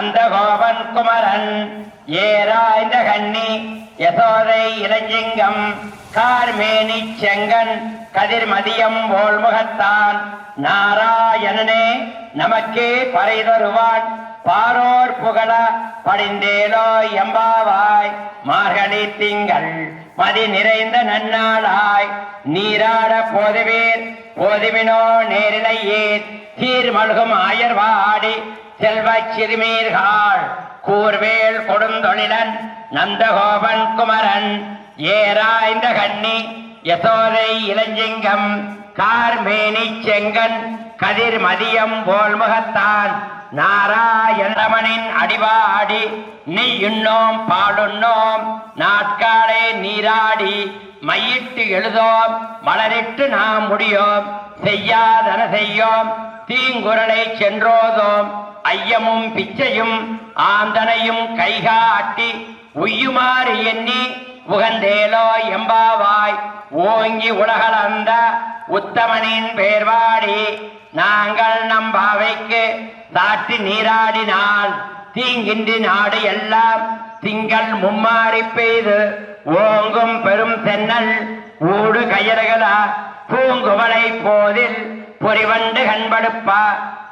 நந்தகோபன் குமரன் ஏராய்ந்த கண்ணி யசோதை இளஞ்சிங்கம் கார்மேனி செங்கன் கதிர்மதியம் போல்முகத்தான். நாராயணனே நமக்கே பறை தருவான் பாரோர் புகழ படிந்தேலோ எம்பாவாய். மார்கழி திங்கள் மதி நிறைந்த நன்னாளாய். நீராட போதுவீர் போதுவினோ நேரிலையே சீர்மல்கும் ஆயர்வாடி செல்வச் சிறுமீர்கள் கூர்வேல் கொடுந்தொழிலன் நந்தகோபன் குமரன் ஏராய்ந்த கண்ணி யசோதை இளஞ்சிங்கம் கார்மேனி செங்கன் கதிர் மதியம் போல் முகத்தான் நாராயணமனின் அடிவாடி நீ உண்ணோம் பாடுண்ணோம் நாட்காலே நீராடி மையிட்டு எழுதோம் மலரிட்டு நாம் முடியோம் செய்யாதன செய்யோம் தீங்குரலை சென்றோதோம் ஐயமும் பிச்சையும் ஆந்தனையும் கைகாட்டி உய்யுமாறு எண்ணி உகந்தேலோ எம்பாவாய் ஓங்கி உலகளந்த உத்தமனின் பேர்வாடி நாங்கள் நம் பாவைக்கு சாட்டி நீராடினால் தீங்கின்றி நாடு எல்லாம் திங்கள் மும்மாறி பெய்து ஓங்கும் பெரும் தென்னல் ஊடு கயறுகளா பூங்குவளை போதில் பொறிவண்டு கண்படுப்பா.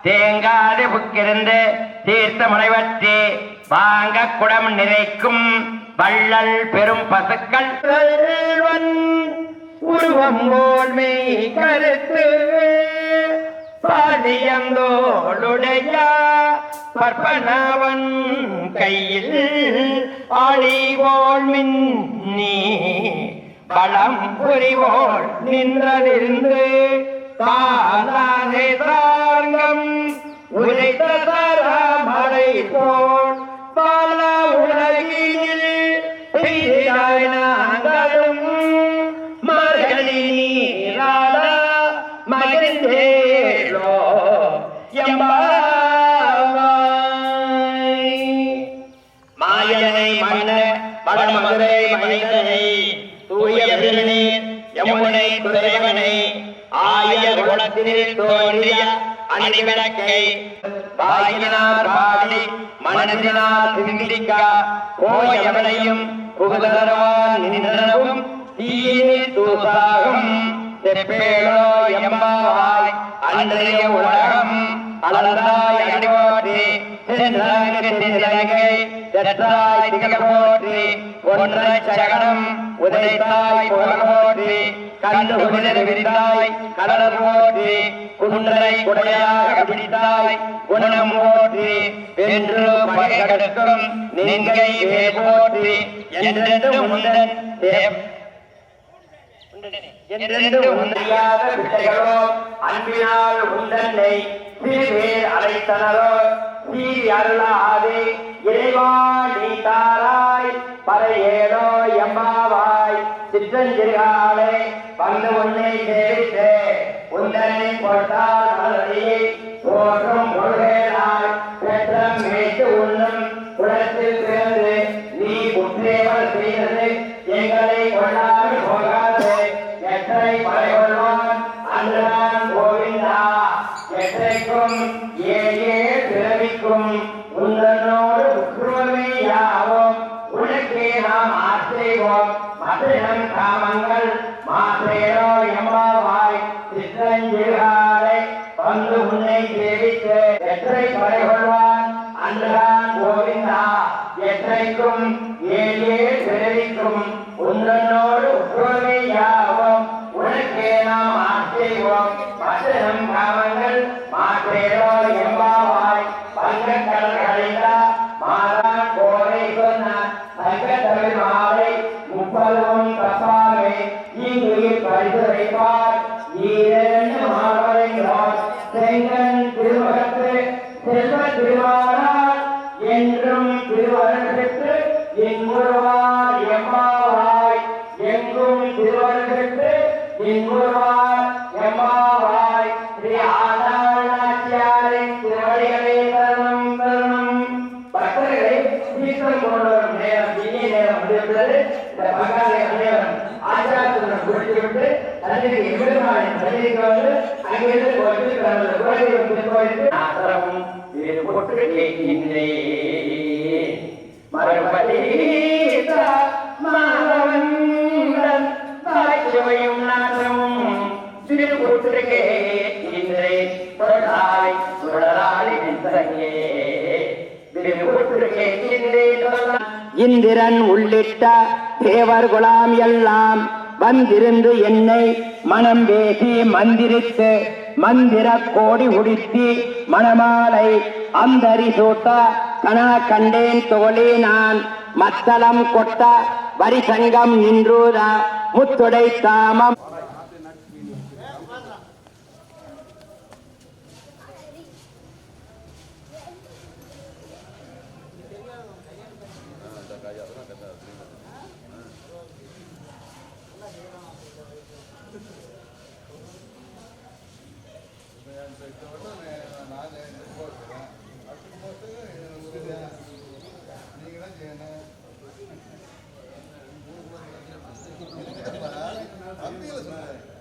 தேங்காது புக்கிருந்து தீர்த்தமுனைவற்றி வாங்க குடம் நிறைக்கும் வள்ளல் பெரும் பசுக்கள். உருவம் போல்மை கருத்து பாடியந்தோளுடைய பற்பனவன் கையில் ஆழிவோள் மின் நீ பலம் புரிவோள் நின்றதிருந்து தானே தாங்கம் உரைத்த தரமலை போல் பல உலகினில் பெய்தாய் நாங்களும் மகளி நீராட மாயனை மன்ன வடமதுரை மனிதனை தூய பெருநீர் யமுனை துறைவனை குணத்தில் தோன்றிய அணிவிளக்கை வாயினார் பாடி மனதினால் சிந்திக்க கோயவனையும் புகுதரவான் நின்றனவும் தீயினில் தூசாகும். செப்பேளோ எம்பாவாய் அன்றைய உலகம் அலந்தாய் அடிபோற்றி சென்றங்கு திலங்கை திகழ போற்றி ஒன்றை சகனம் உதைத்தாய் புகழ போற்றி கண்டு குளிர் விரித்தாய் கடலர் போற்றி குன்றை குடையாக பிடித்தாய் குணம் போற்றி என்று பகைகடுக்கும் நின்கை வேல் போற்றி என்றென்று முந்தன் தேவ். பிள்ளைகளோ அன்பினால் உந்தன்னை சீர்வேர் அழைத்தனரோ சீர் அருளாதே இறைவா நீ தாராய் பறையேடோ எம்மாவாய் சிற்றஞ்சிறுகாலே வந்து உன்னை சேவித்தே. உந்தனை போட்டால் மலரையே தோற்றும் முழுகேனாய் பெற்றம் மேய்த்து உண்ணும் குளத்தில் பிறந்து நீ குற்றேவல் செய்தது எங்களை கொள்ளாமல் போகாது. எத்தனை பழைய ஆசைவோம் மற்றம் காமங்கள் மாற்றேரோ எம்பாவாய் சிற்றஞ்சிறுகாலை வந்து உன்னை சேவித்து எட்டரை படைகொள்வான் அன்றுதான் கோவிந்தா எட்டரைக்கும் ஏழே பிறவிக்கும் உந்தனோடு செங்கன் திருவகத்து செல்வ திருவாரால் என்றும் திருவரன் பெற்று எங்குருவார் எம்மாவாய் எங்கும் திருவரன் பெற்று எங்குருவார் எம்மாவாய். ஸ்ரீ ஆதாரநாச்சியாரின் திருவடிகளை தருணம் தருணம் பக்தர்களை சீக்கிரம் கொண்டு வரும் நேரம் இனிய நேரம் இந்த பங்காளி அனைவரும் ஆச்சாரத்துடன் இந்திரன் உள்ளிட்ட தேவர் குலாம் எல்லாம் வந்திருந்து என்னை மனம் பேசி மந்திரித்து மந்திர கோடி உடித்தி மணமாலை அந்தரி சூட்ட கனா கண்டேன் தோழி நான் மத்தளம் கொட்ட வரிசங்கம் நின்றூர முத்துடை தாமம். పెట్టకుండా నేను నాదే పోదు అట్టుకుపోతే నీ కూడా చేయను అంతే